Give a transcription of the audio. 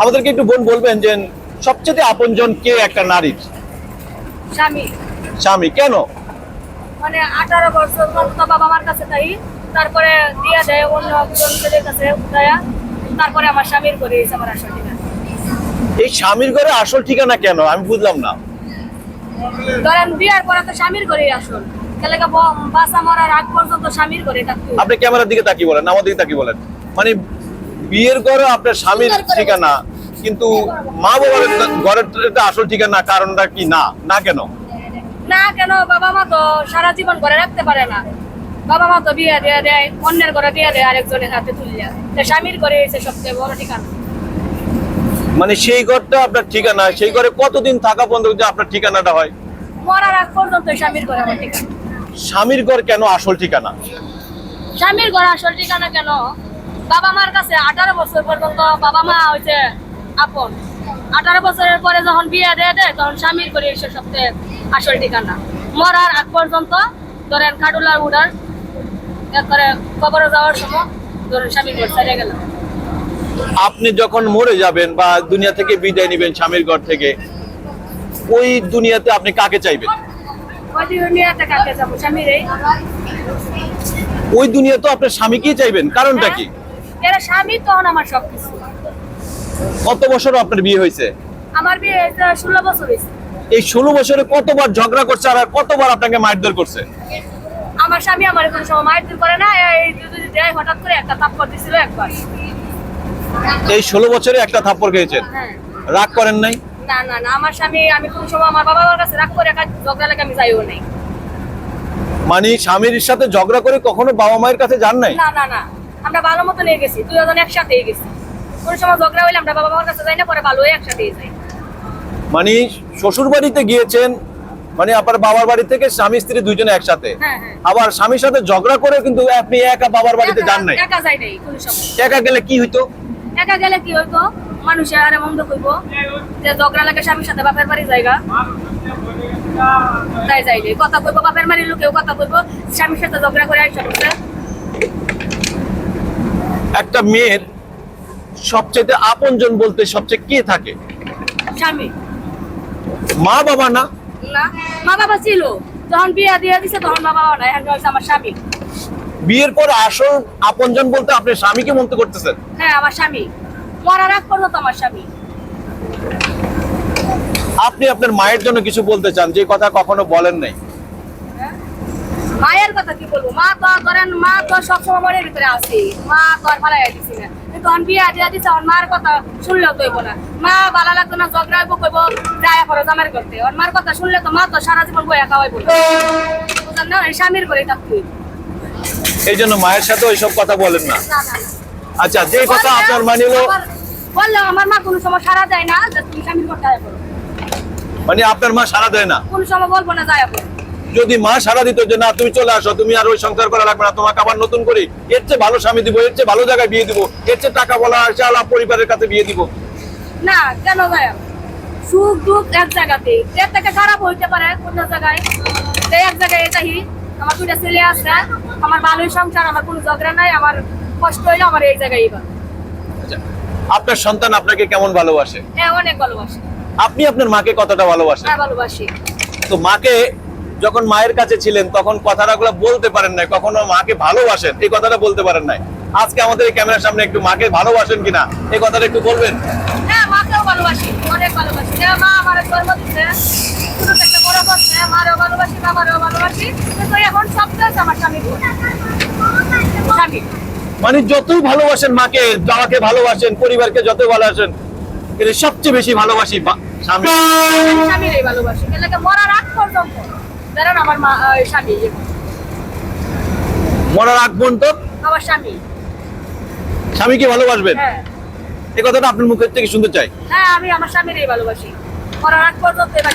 আমাদেরকে একটু বোন বলবেন যে সবচেয়ে আপনজন কে একটা নারীর? স্বামী। স্বামী কেন? মানে আঠারো বছর পর্যন্ত বাবা মার কাছে তাই। তারপরে দিয়ে দেয় অন্য একজন ছেলের কাছে উঠায়া। তারপরে আমার স্বামীর করে এসে আমার আসল ঠিকানা। এই স্বামীর ঘরে আসল ঠিকানা কেন? আমি বুঝলাম না। ধরেন বিয়ার পরে তো স্বামীর করে আসল। তাহলে কি ব- বাসা মরার আগ পর্যন্ত স্বামীর করে থাকতে? আপনি ক্যামেরার দিকে তাকিয়ে বলেন আমার দিকে তাকিয়ে বলেন। মানে বিয়ের ঘরে আপনার স্বামীর ঠিকানা কিন্তু মা বাবার ঘরের আসল ঠিকানা কারণটা কি? না। না কেন? না কেন? বাবা মা তো সারা জীবন ঘরে রাখতে পারে না। বাবা মা তো বিয়ে দিয়ে দেয় অন্যের ঘরে দিয়ে দেয় আরেকজনের হাতে তুলিয়া। তো স্বামীর করে এসে সবচেয়ে বড় ঠিকানা। মানে সেই ঘরটা আপনার ঠিকানা সেই ঘরে কতদিন থাকা পর্যন্ত যে আপনার ঠিকানাটা হয়? মরার আগ পর্যন্ত স্বামীর ঘরে আমার ঠিকানা। স্বামীর ঘর কেন আসল ঠিকানা? স্বামীর ঘর আসল ঠিকানা কেন? বাবা মার কাছে আঠারো বছর পর্যন্ত বাবা মা হয়েছে আপন। আঠারো বছরের পরে যখন বিয়ে দিয়ে দেয় তখন স্বামীর ঘরে এসে সবচেয়ে আসল ঠিকানা। মরার আগ পর্যন্ত ধরেন খাটুলার উড়ার একবারে কবরে যাওয়ার সময় ধরেন স্বামীর ঘর ছেড়ে গেল। আপনি যখন মরে যাবেন বা দুনিয়া থেকে বিদায় নেবেন স্বামীর ঘর থেকে ওই দুনিয়াতে আপনি কাকে চাইবেন? ওই দুনিয়াতে কাকে যাব স্বামীর এই ওই দুনিয়া তো আপনার স্বামীকেই চাইবেন কারণটা কি? এরা স্বামী তখন আমার সব কিছু কত বছর আপনার বিয়ে হয়েছে? আমার বিয়ে হয়েছে ষোলো বছর হয়েছে। এই ষোলো বছরে কতবার ঝগড়া করছে আর কতবার আপনাকে মারধর করছে? আমার স্বামী আমার কোনো সময় মারধর করে না এই দেয় হঠাৎ করে একটা তাপ্পর দিছিল একবার। এই ষোলো বছরে একটা থাপ্পড় খেয়েছেন? হ্যাঁ। রাগ করেন নাই? না না না আমার স্বামী আমি কোন সময় আমার বাবা মার কাছে রাগ করে একা ঝগড়া লাগে আমি যাইও নাই। মানে স্বামীর সাথে ঝগড়া করে কখনো বাবা মায়ের কাছে যান নাই? না না না আমরা ভালো মতো নিয়ে গেছি দুজন একসাথে গেছি। কোন সময় ঝগড়া হইলে আমরা বাবা মার কাছে যাই না পরে ভালো হয়ে একসাথে যাই। মানে শ্বশুর বাড়িতে গিয়েছেন মানে আপনার বাবার বাড়ি থেকে স্বামী স্ত্রী দুইজনে একসাথে। হ্যাঁ, হ্যাঁ। আবার স্বামীর সাথে ঝগড়া করে কিন্তু আপনি একা বাবার বাড়িতে যান নাই। একা- একা যাই নাই কোন সময়। একা গেলে কি হইতো? একা গেলে কি হইতো? মানুষে আরে কইব। যে ঝগড়া লাগে স্বামীর সাথে বাপের বাড়ি জায়গা তাই যাই নাই কথা কইব বাপের বাড়ির লোকেও কথা কইব। স্বামীর সাথে ঝগড়া করে আইসা একটা মেয়ের সবচেয়ে আপনজন বলতে সবচেয়ে কে থাকে? স্বামী। মা বাবা না? না মা বাবা ছিল। যখন বিয়ে দিয়ে দিছে তখন মা বাবা নাই এখন আমার স্বামী। বিয়ের পর আসল আপনজন বলতে আপনি স্বামীকে মন্তব্য করতেছেন? হ্যাঁ আমার স্বামী। মরার আগ পর্যন্ত আমার স্বামী। আপনি আপনার মায়ের জন্য কিছু বলতে চান যে কথা কখনো বলেন নাই? হ্যাঁ? মায়ের কথা কি বলব? মা তো ধরেন মা তো সবসময় মনের ভিতরে আছে। মা তো আর ফালাই দিছি না। তখন বিয়ে দিয়ে দিছে আমার মার কথা শুনলেও তো না। মা ভালো লাগতো না ঝগড়া হইব কইব যায় পরে জামের করতে ওর মার কথা শুনলে তো মা তো সারা জীবন বই একা হইব না স্বামীর করে থাকতে। এই জন্য মায়ের সাথে ওইসব কথা বলেন না। আচ্ছা যে কথা আপনার মানিল আবার আমার মা কোনো সময় সারা দেয় না তুমি স্বামীর করো মানে আপনার মা সারা দেয় না। কোন সময় বলব না যায় যদি মা সারা দিত যে না তুমি চলে আসো তুমি আর ওই সংসার করা লাগবে না তোমাকে আবার নতুন করে এর চেয়ে ভালো স্বামী দিব এর চেয়ে ভালো জায়গায় বিয়ে দিব এর চেয়ে টাকা বলা চালা পরিবারের কাছে বিয়ে দিব। না কেন যায় সুখ দুঃখ এক জায়গাতে এর থেকে খারাপ হইতে পারে কোন জায়গায় এক জায়গায় এটাই। আমার দুইটা ছেলে আছে আমার ভালোই সংসার আমার কোনো ঝগড়া নাই আমার কষ্ট হইলে আমার এই জায়গায় এবার। আচ্ছা, আপনার সন্তান আপনাকে কেমন ভালোবাসে? হ্যাঁ অনেক ভালোবাসি। আপনি আপনার মাকে কতটা ভালোবাসেন? হ্যাঁ ভালোবাসি। তো মাকে যখন মায়ের কাছে ছিলেন তখন কথাটাগুলো বলতে পারেন নাই কখনো মাকে ভালোবাসেন এই কথাটা বলতে পারেন নাই। আজকে আমাদের এই ক্যামেরার সামনে একটু মাকে ভালোবাসেন কিনা এই কথাটা একটু বলবেন? হ্যাঁ মাকেও ভালোবাসি অনেক ভালোবাসি। মা আমার জন্ম দিচ্ছে ছোট থেকে বড় করছে মারেও ভালোবাসি বাবারেও ভালোবাসি। কিন্তু এখন সব আমার স্বামী স্বামী। মানে যতই ভালোবাসেন মাকে বাবাকে ভালোবাসেন পরিবারকে যতই ভালোবাসেন সবচেয়ে বেশি ভালোবাসি স্বামী। ভালোবাসি এলাকা মরার আগ পর্যন্ত। জানেন আমার মা স্বামী। মরার আগ পর্যন্ত? আমার স্বামী। স্বামীকে ভালোবাসবেন? হ্যাঁ। এই কথাটা আপনার মুখের থেকে শুনতে চাই। হ্যাঁ আমি আমার স্বামীরই ভালোবাসি। মরার আগ পর্যন্ত এবার